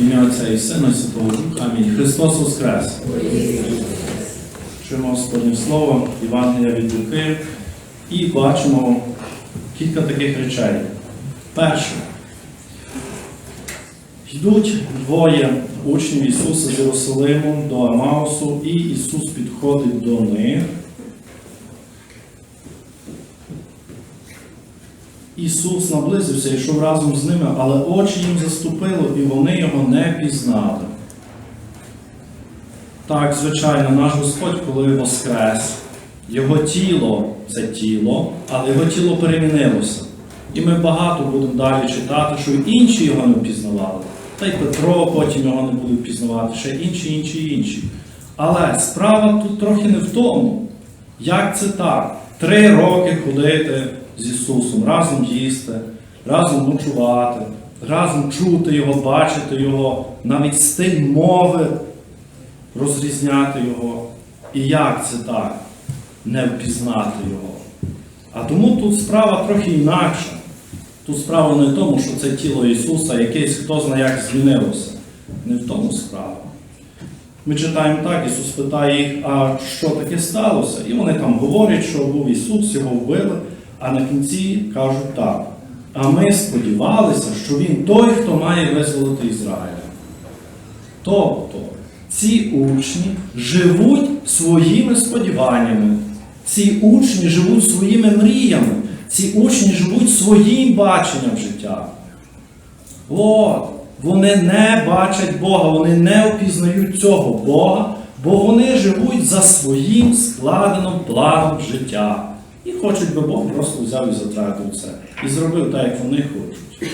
Ім'я Отця і Сина, і Святого Духа. Амінь. Христос Воскрес! Чуємо Господнє Слово, Євангелія від Луки, і бачимо кілька таких речей. Перше. Йдуть двоє учнів Ісуса з Єрусалиму до Амаусу, і Ісус підходить до них. Ісус наблизився, йшов разом з ними, але очі їм заступило, і вони його не пізнали. Так, звичайно, наш Господь, коли воскрес, Його тіло це тіло, але Його тіло перемінилося. І ми багато будемо далі читати, що інші його не впізнавали. Та й Петро потім його не буде впізнавати, ще інші, інші, інші. Але справа тут трохи не в тому, як це так. Три роки ходити з Ісусом, разом їсти, разом ночувати, разом чути Його, бачити Його, навіть стиль мови розрізняти Його. І як це так? Не впізнати Його. А тому тут справа трохи інакша. Тут справа не в тому, що це тіло Ісуса, якесь хто знає, як змінилося. Не в тому справа. Ми читаємо так, Ісус питає їх, а що таке сталося? І вони там говорять, що був Ісус, його вбили, а на кінці кажуть так. А ми сподівалися, що Він той, хто має визволити Ізраїля. Тобто ці учні живуть своїми сподіваннями, ці учні живуть своїми мріями, ці учні живуть своїм баченням життя. От, вони не бачать Бога, вони не впізнають цього Бога, бо вони живуть за своїм складеним планом життя. І хочуть, би Бог просто взяв і затратив це. І зробив так, як вони хочуть.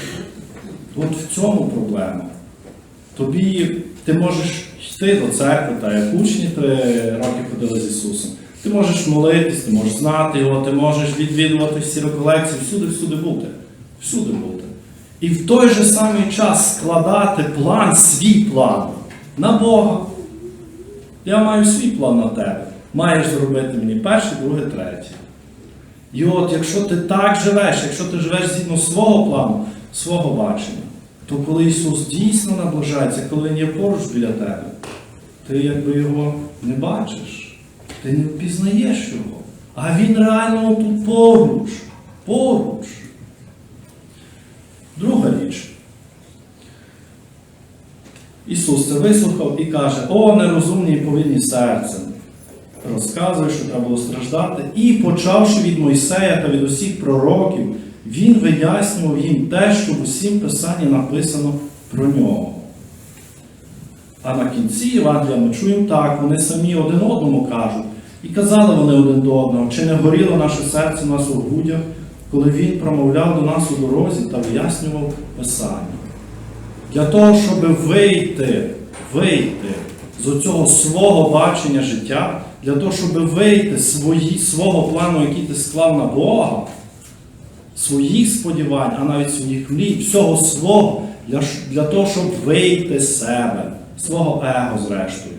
От в цьому проблема. Тобі ти можеш йти до церкви, та як учні три роки ходили з Ісусом. Ти можеш молитись, ти можеш знати його, ти можеш відвідувати всі реколекції, всюди-всюди бути. Всюди бути. І в той же самий час складати план, свій план на Бога. Я маю свій план на тебе. Маєш зробити мені перший, другий, третій. І от, якщо ти так живеш, якщо ти живеш згідно свого плану, свого бачення, то коли Ісус дійсно наближається, коли Він є поруч біля тебе, ти якби його не бачиш, ти не впізнаєш його. А Він реально тут поруч. Поруч. Друга річ. Ісус це вислухав і каже, о, нерозумні і повільні серцем. Розказує, що треба було страждати. І, почавши від Мойсея та від усіх пророків, він вияснював їм те, що в усім Писанні написано про нього. А на кінці Євангелія ми чуємо так, вони самі один одному кажуть. І казали вони один до одного, чи не горіло наше серце у нас у грудях, коли він промовляв до нас у дорозі та вияснював Писання. Для того, щоб вийти, вийти з цього свого бачення життя, для того, щоб вийти свої, свого плану, який ти склав на Бога, своїх сподівань, а навіть своїх мрій, всього свого, для, для того, щоб вийти з себе, свого его зрештою.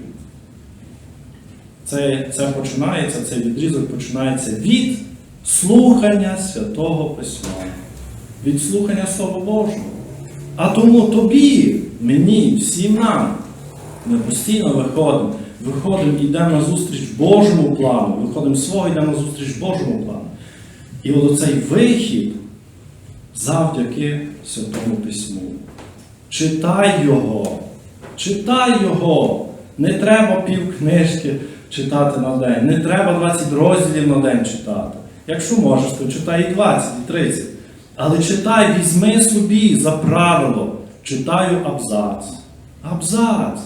Це, це починається, цей відрізок починається від слухання Святого Письма, від слухання Слова Божого. А тому тобі, мені, всім нам, ми постійно виходимо, виходимо, йдемо на зустріч Божому плану, виходимо свого, йдемо на зустріч Божому плану. І от оцей вихід завдяки Святому Письму. Читай його, читай його. Не треба пів книжки читати на день, не треба 20 розділів на день читати. Якщо можеш, то читай і 20, і 30. Але читай, візьми собі за правило, читаю абзац. Абзац.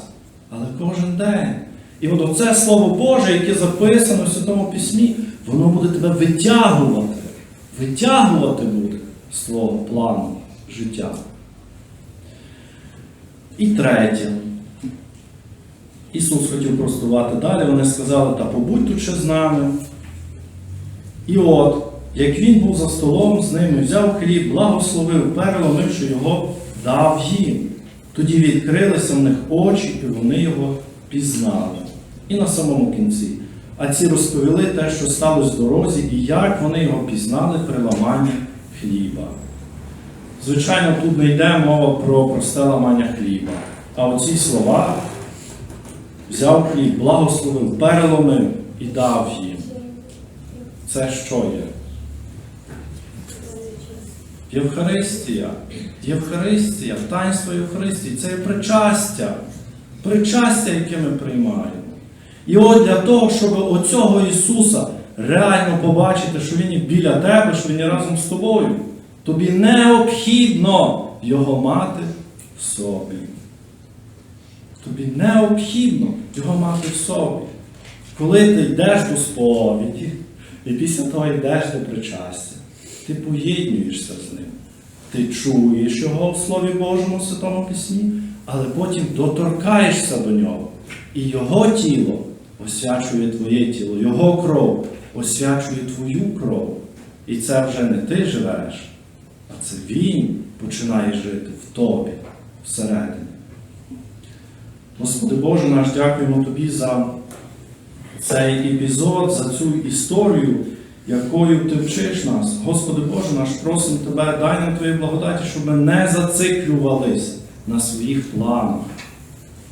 Але кожен день. І от оце Слово Боже, яке записано в Святому Письмі, воно буде тебе витягувати. Витягувати буде твого плану життя. І третє. Ісус хотів простувати далі, вони сказали, та побудь тут ще з нами. І от, як він був за столом з ними, взяв хліб, благословив, переломивши його, дав їм. Тоді відкрилися в них очі, і вони його пізнали. І на самому кінці. А ці розповіли те, що сталося в дорозі, і як вони його пізнали при ламанні хліба. Звичайно, тут не йде мова про просте ламання хліба, А оці слова взяв хліб, благословив, переломив і дав їм. Це що є? Євхаристія. Євхаристія, таїнство Євхаристії це є причастя. Причастя, яке ми приймаємо. І от для того, щоб оцього Ісуса реально побачити, що Він є біля тебе, що Він є разом з тобою, тобі необхідно Його мати в собі. Тобі необхідно його мати в собі. Коли ти йдеш до сповіді, і після того йдеш до причастя, ти поєднуєшся з ним. Ти чуєш його в Слові Божому в Святому Письмі, але потім доторкаєшся до нього. І його тіло освячує твоє тіло, його кров освячує твою кров. І це вже не ти живеш, а це він починає жити в тобі всередині. Господи Боже наш, дякуємо Тобі за цей епізод, за цю історію, якою Ти вчиш нас. Господи Боже наш, просимо Тебе, дай нам Твої благодаті, щоб ми не зациклювалися на своїх планах,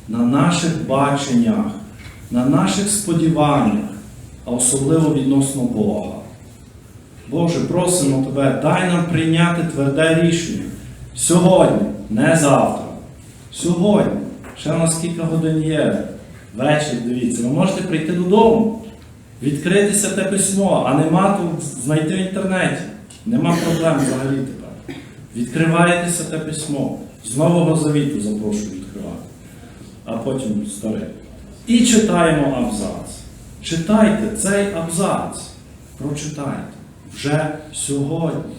на наших баченнях, на наших сподіваннях, а особливо відносно Бога. Боже, просимо Тебе, дай нам прийняти тверде рішення сьогодні, не завтра. Сьогодні. Ще у нас кілька годин є. Вечір, дивіться, ви можете прийти додому, відкритися те письмо, а нема тут знайти в інтернеті. Нема проблем взагалі тепер. Відкриваєтеся те письмо. З Нового Завіту запрошую відкривати, а потім старе. І читаємо абзац. Читайте цей абзац. Прочитайте вже сьогодні.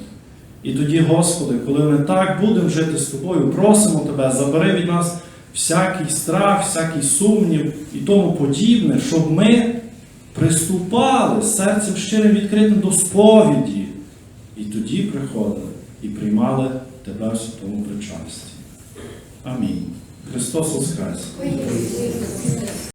І тоді, Господи, коли ми так будемо жити з Тобою, просимо Тебе, забери від нас всякий страх, всякий сумнів і тому подібне, щоб ми приступали серцем щирим відкритим до сповіді. І тоді приходили і приймали Тебе в святому причасті. Амінь. Христос Воскрес!